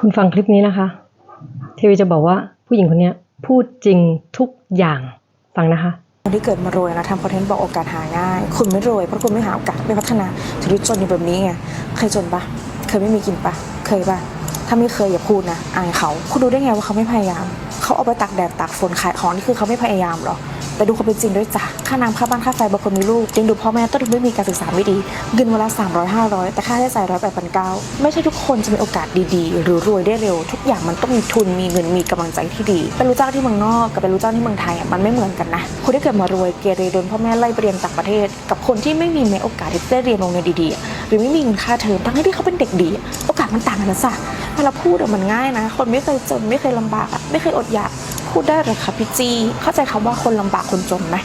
คุณฟังคลิปนี้นะคะทีวีจะบอกว่าผู้หญิงคนนี้พูดจริงทุกอย่างฟังนะคะคนที่เกิดมารวยนะทำคอนเทนต์บอกโอกาสหาง่าย คุณไม่รวยเพราะคุณไม่หาโอกาสไม่พัฒนาชีวิตจนอยู่แบบนี้ไง เคยจนปะเคยไม่มีกินปะเคยปะถ้าไม่เคยอย่าพูดนะอายเขา คุณรู้ได้ไงว่าเขาไม่พยายาม เขาเอาไปตากแดดตากฝนขายของนี่คือเขาไม่พยายามหรอ แต่ดูความเป็นจริงด้วยจ้ะค่าน้ำค่าบ้านค่าไฟบางคนมีลูกยังดูพ่อแม่ต้นทุนไม่มีการศึกษาไม่ดีเงินวันละ300 500 แต่ค่าใช้จ่ายร้อยแปดพันเก้าไม่ใช่ทุกคนจะมีโอกาสดีๆ หรือรวยได้เร็ว ทุกอย่างมันต้องมีทุนมีเงินมีกำลังใจที่ดีเป็นรู้จ้างที่เมืองนอกกับเป็นรู้จ้างที่เมืองไทยมันไม่เหมือนกันนะคนที่เกิดมารวยเกเรโดนพ่อแม่ไล่ไปเรียนต่างประเทศ กับคนที่ไม่มีแม้โอกาสที่จะได้เรียนโรงเรียนดีๆ หรือไม่มีเงินค่าเทอมทั้งที่เขาเป็นเด็กดี โอกาสมันต่างกันนะจ๊ะเวลาพูดมันง่ายนะ คนไม่เคยจนไม่เคยลำบากไม่เคยอดอยาก พูดได้เลยค่ะพี่จีเข้าใจคำว่าคนลำบากคนจนไหม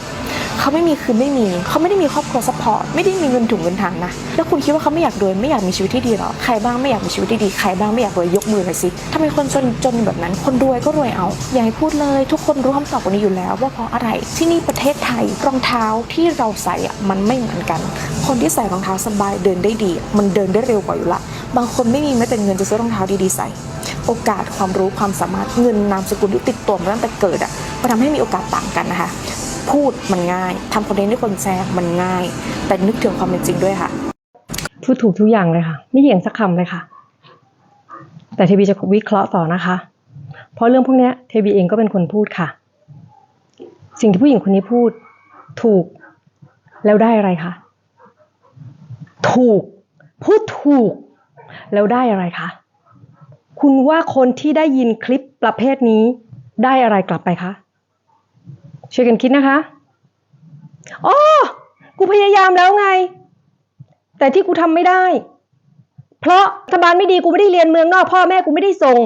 เขาไม่มีคือไม่มี เขาไม่ได้มีครอบครัวซัพพอร์ตไม่ได้มีเงินถุงเงินถังนะ แล้วคุณคิดว่าเขาไม่อยากรวยไม่อยากมีชีวิตที่ดีหรอ ใครบ้างไม่อยากมีชีวิตที่ดี ใครบ้างไม่อยากรวยยกมือหน่อยสิทำไมคนจนจนแบบนั้น คนรวยก็รวยเอา อย่าให้พูดเลย ทุกคนรู้คำตอบวันนี้อยู่แล้ว ว่าเพราะอะไร ที่นี่ประเทศไทยรองเท้าที่เราใส่อะมันไม่เหมือนกัน คนที่ใส่รองเท้าสบายเดินได้ดี มันเดินได้เร็วกว่าอยู่ละ บางคนไม่มีแม้แต่เงินจะซื้อรองเท้าดีๆใส่ โอกาสความรู้ความสามารถเงินนามสกุลที่ติดตัวมาตั้งแต่เกิดอะมันทำให้มีโอกาสต่างกันนะคะ พูดมันง่ายทำคอนเทนต์ให้คนแชร์มันง่าย แต่นึกถึงความเป็นจริงด้วยค่ะ พูดถูกทุกอย่างเลยค่ะ ไม่เถียงสักคำเลยค่ะ แต่เทวีจะวิเคราะห์ต่อนะคะ เพราะเรื่องพวกนี้ยทีวีเองก็เป็นคนพูดค่ะ สิ่งที่ผู้หญิงคนนี้พูด ถูกแล้วได้อะไรคะถูก พูดถูก แล้วได้อะไรคะ คุณว่าคนที่ได้ยินคลิปประเภทนี้ได้อะไรกลับไปคะ ช่วยกันคิดนะคะอ๋อกูพยายามแล้วไง แต่ที่กูทำไม่ได้ เพราะรัฐบาลไม่ดีกูไม่ได้เรียนเมืองนอกพ่อแม่กูไม่ได้ส่ง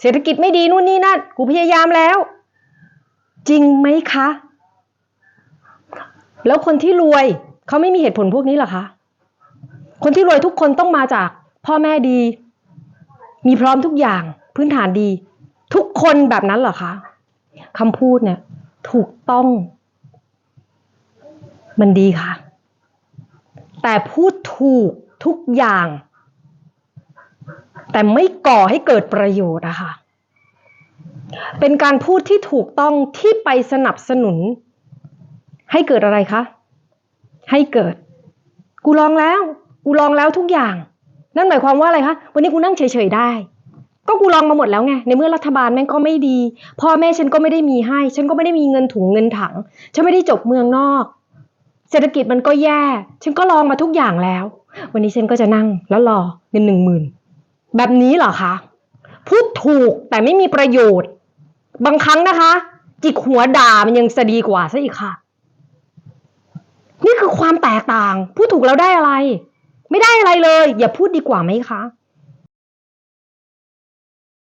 เศรษฐกิจไม่ดีนู่นนี่นั่นกูพยายามแล้ว จริงไหมคะ แล้วคนที่รวยเขาไม่มีเหตุผลพวกนี้หรอคะ คนที่รวยทุกคนต้องมาจาก พ่อแม่ดี มีพร้อมทุกอย่างพื้นฐานดี ทุกคนแบบนั้นเหรอคะคำพูดเนี่ย ถูกต้อง มันดีค่ะ แต่พูดถูกทุกอย่าง แต่ไม่ก่อให้เกิดประโยชน์อะค่ะ เป็นการพูดที่ถูกต้องที่ไปสนับสนุน ให้เกิดอะไรคะ ให้เกิด กูลองแล้ว กูลองแล้วทุกอย่าง นั่นหมายความว่าอะไรคะ วันนี้กูนั่งเฉยๆได้ ก็กูลองมาหมดแล้วไง ในเมื่อรัฐบาลแม่งก็ไม่ดี พ่อแม่ฉันก็ไม่ได้มีให้ ฉันก็ไม่ได้มีเงินถุงเงินถัง ฉันไม่ได้จบเมืองนอก เศรษฐกิจมันก็แย่ ฉันก็ลองมาทุกอย่างแล้ว วันนี้ฉันก็จะนั่งแล้วรอเงินหนึ่งหมื่นแบบนี้เหรอคะ พูดถูกแต่ไม่มีประโยชน์ บางครั้งนะคะ จิกหัวด่ามันยังจะดีกว่าซะอีกค่ะ นี่คือความแตกต่าง พูดถูกแล้วได้อะไร ไม่ได้อะไรเลย อย่าพูดดีกว่าไหมคะ